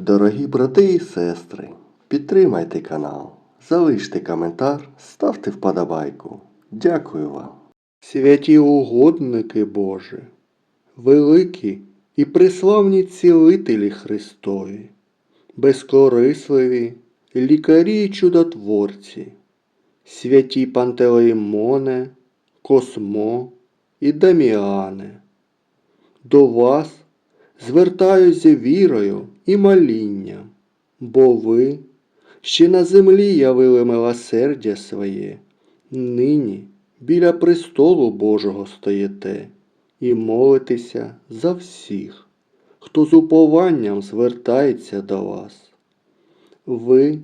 Дорогі брати і сестри, підтримайте канал, залиште коментар, ставте вподобайку. Дякую вам. Святі угодники Божі, великі і приславні цілителі Христові, безкорисливі лікарі й чудотворці, святі Пантелеймоне, Космо і Даміане. До вас звертаюся вірою і молінням, бо ви ще на землі явили милосердя своє, нині біля престолу Божого стоїте і молитеся за всіх, хто з упованням звертається до вас. Ви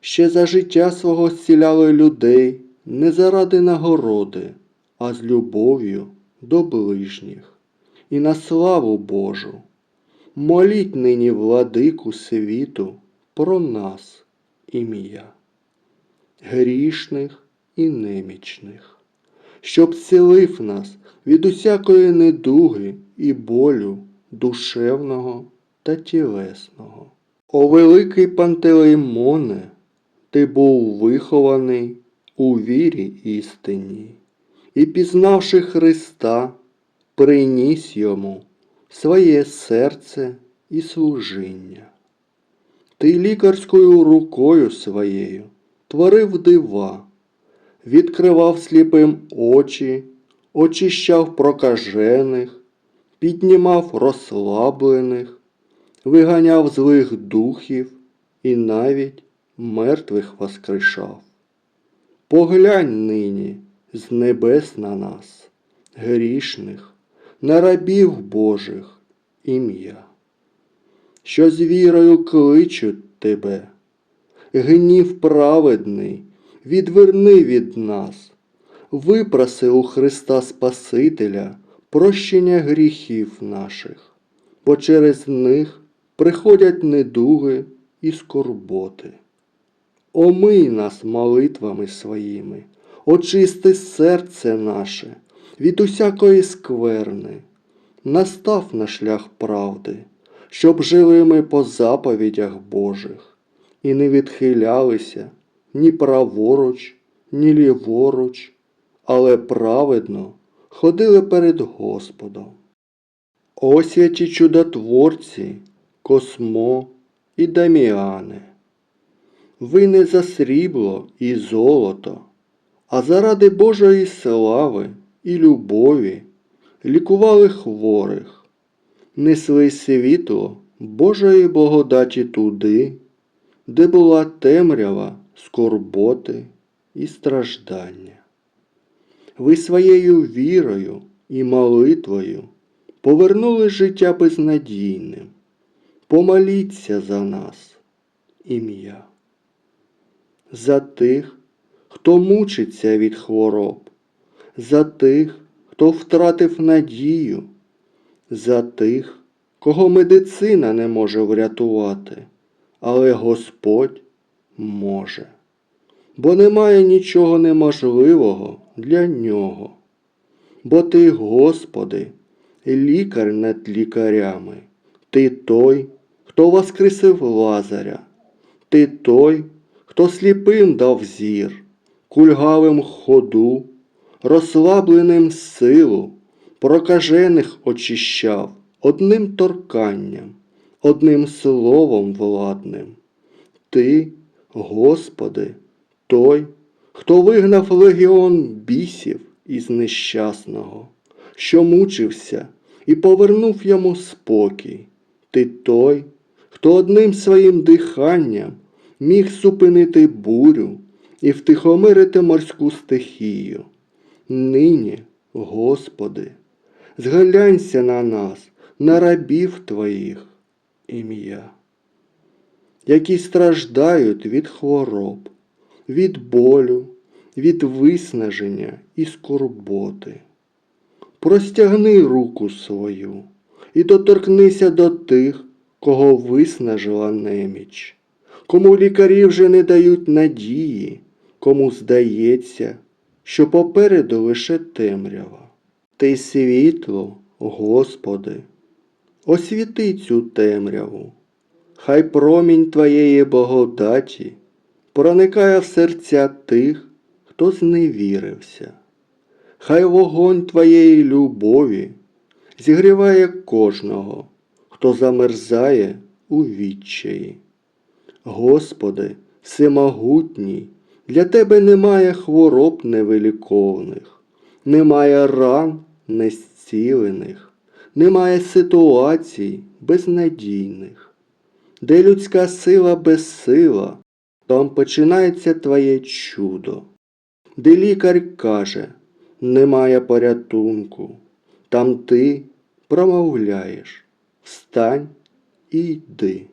ще за життя свого зціляли людей не заради нагороди, а з любов'ю до ближніх і на славу Божу. Моліть нині владику світу про нас ім'я, грішних і немічних, щоб зцілив нас від усякої недуги і болю душевного та тілесного. О великий Пантелеймоне, ти був вихований у вірі істині, і, пізнавши Христа, приніс йому своє серце і служіння. Ти лікарською рукою своєю творив дива, відкривав сліпим очі, очищав прокажених, піднімав розслаблених, виганяв злих духів і навіть мертвих воскрешав. Поглянь нині з небес на нас, грішних, на рабів Божих ім'я, що з вірою кличуть тебе, гнів праведний, відверни від нас, випроси у Христа Спасителя прощення гріхів наших, бо через них приходять недуги і скорботи. Омий нас молитвами своїми, очисти серце наше від усякої скверни, настав на шлях правди, щоб жили ми по заповідях Божих і не відхилялися ні праворуч, ні ліворуч, але праведно ходили перед Господом. О святі чудотворці, Космо і Даміане, ви не за срібло і золото, а заради Божої слави і любові лікували хворих, несли світло Божої благодаті туди, де була темрява, скорботи і страждання. Ви своєю вірою і молитвою повернули життя безнадійним. Помоліться за нас, ім'я. За тих, хто мучиться від хвороб, за тих, хто втратив надію, за тих, кого медицина не може врятувати, але Господь може, бо немає нічого неможливого для нього. Бо ти, Господи, лікар над лікарями, ти той, хто воскресив Лазаря, ти той, хто сліпим дав зір, кульгавим ходу, розслабленим силу, прокажених очищав одним торканням, одним словом владним. Ти, Господи, той, хто вигнав легіон бісів із нещасного, що мучився і повернув йому спокій. Ти той, хто одним своїм диханням міг зупинити бурю і втихомирити морську стихію. Нині, Господи, зглянься на нас, на рабів Твоїх ім'я, які страждають від хвороб, від болю, від виснаження і скорботи. Простягни руку свою і доторкнися до тих, кого виснажила неміч, кому лікарі вже не дають надії, кому здається, що попереду лише темрява. Ти світло, Господи, освіти цю темряву. Хай промінь Твоєї благодаті проникає в серця тих, хто зневірився. Хай вогонь Твоєї любові зігріває кожного, хто замерзає у відчаї. Господи, всемогутній, для Тебе немає хвороб невиліковних, немає ран незцілених, немає ситуацій безнадійних. Де людська сила безсила, там починається Твоє чудо. Де лікар каже, немає порятунку, там ти промовляєш, встань і йди.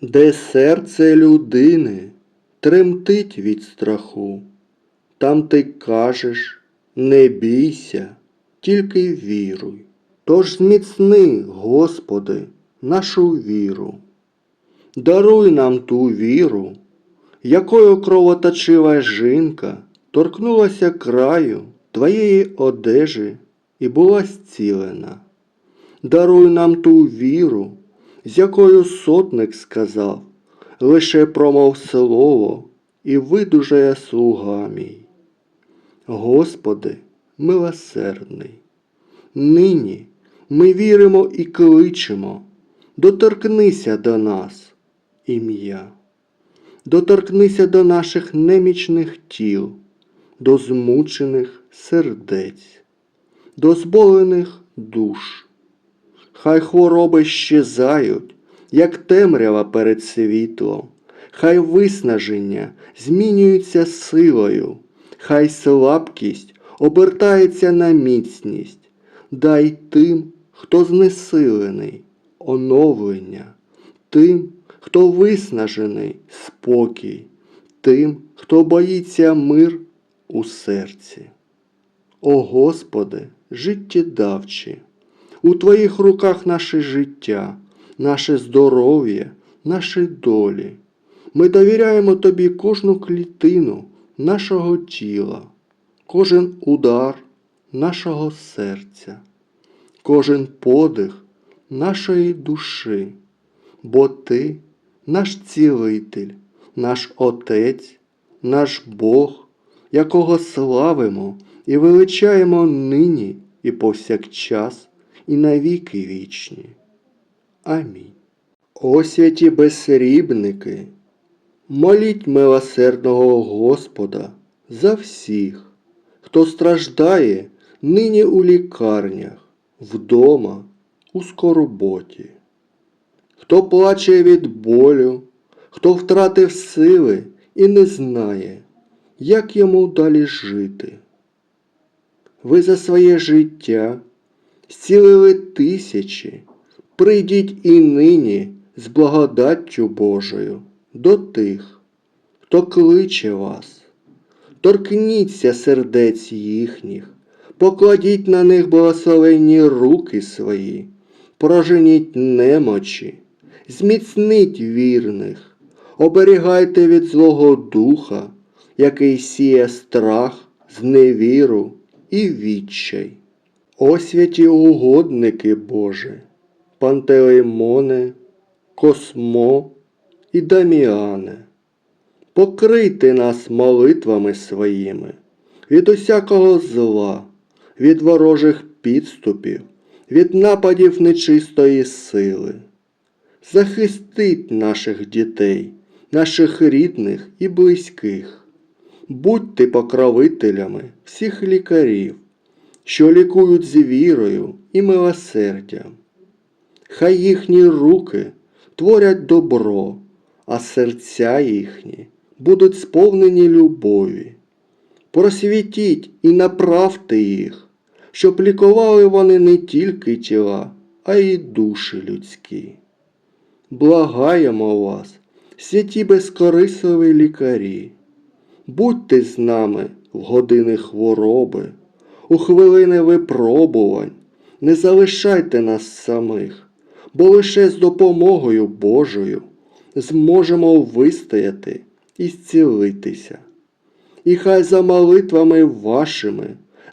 Де серце людини тремтить від страху, там ти кажеш, не бійся, тільки віруй. Тож зміцни, Господи, нашу віру. Даруй нам ту віру, якою кровоточива жінка торкнулася краю Твоєї одежі і була зцілена. Даруй нам ту віру, з якою сотник сказав, лише промов слово і видужає слуга мій. Господи, милосердний, нині ми віримо і кличемо, доторкнися до нас, ім'я, доторкнися до наших немічних тіл, до змучених сердець, до зболених душ. Хай хвороби щезають, як темрява перед світлом, хай виснаження змінюються силою, хай слабкість обертається на міцність. Дай тим, хто знесилений, оновлення, тим, хто виснажений спокій, тим, хто боїться мир у серці. О Господи, життєдавчі, у Твоїх руках наше життя, наше здоров'я, наші долі. Ми довіряємо Тобі кожну клітину нашого тіла, кожен удар нашого серця, кожен подих нашої душі, бо Ти наш цілитель, наш Отець, наш Бог, якого славимо і величаємо нині і повсякчас, і навіки вічні. Амінь. О святі безсрібники, моліть милосердного Господа за всіх, хто страждає нині у лікарнях, вдома, у скорботі, хто плаче від болю, хто втратив сили і не знає, як йому далі жити. Ви за своє життя зцілили тисячі, прийдіть і нині з благодаттю Божою до тих, хто кличе вас. Торкніться сердець їхніх, покладіть на них благословенні руки свої, проженіть немочі, зміцніть вірних, оберігайте від Злого Духа, який сіє страх, зневіру і відчай. О святі угодники Божі, Пантелеймоне, Космо і Даміане, покрийте нас молитвами своїми від усякого зла, від ворожих підступів, від нападів нечистої сили. Захистить наших дітей, наших рідних і близьких. Будьте покровителями всіх лікарів, що лікують з вірою і милосердям. Хай їхні руки творять добро, а серця їхні будуть сповнені любові. Просвітіть і направте їх, щоб лікували вони не тільки тіла, а й душі людські. Благаємо вас, святі безкорисливі лікарі, будьте з нами в години хвороби, у хвилини випробувань, не залишайте нас самих, бо лише з допомогою Божою зможемо вистояти і зцілитися. І хай за молитвами вашими,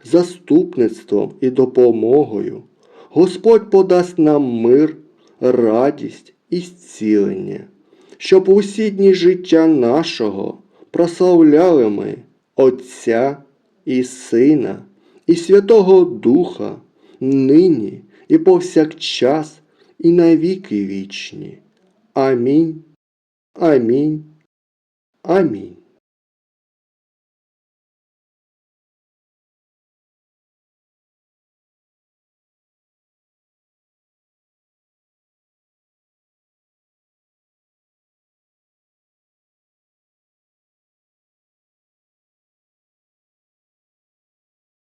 заступництвом і допомогою Господь подасть нам мир, радість і зцілення, щоб усі дні життя нашого прославляли ми Отця і Сина, і Святого Духа, нині і повсякчас, і навіки вічні. Амінь. Амінь. Амінь.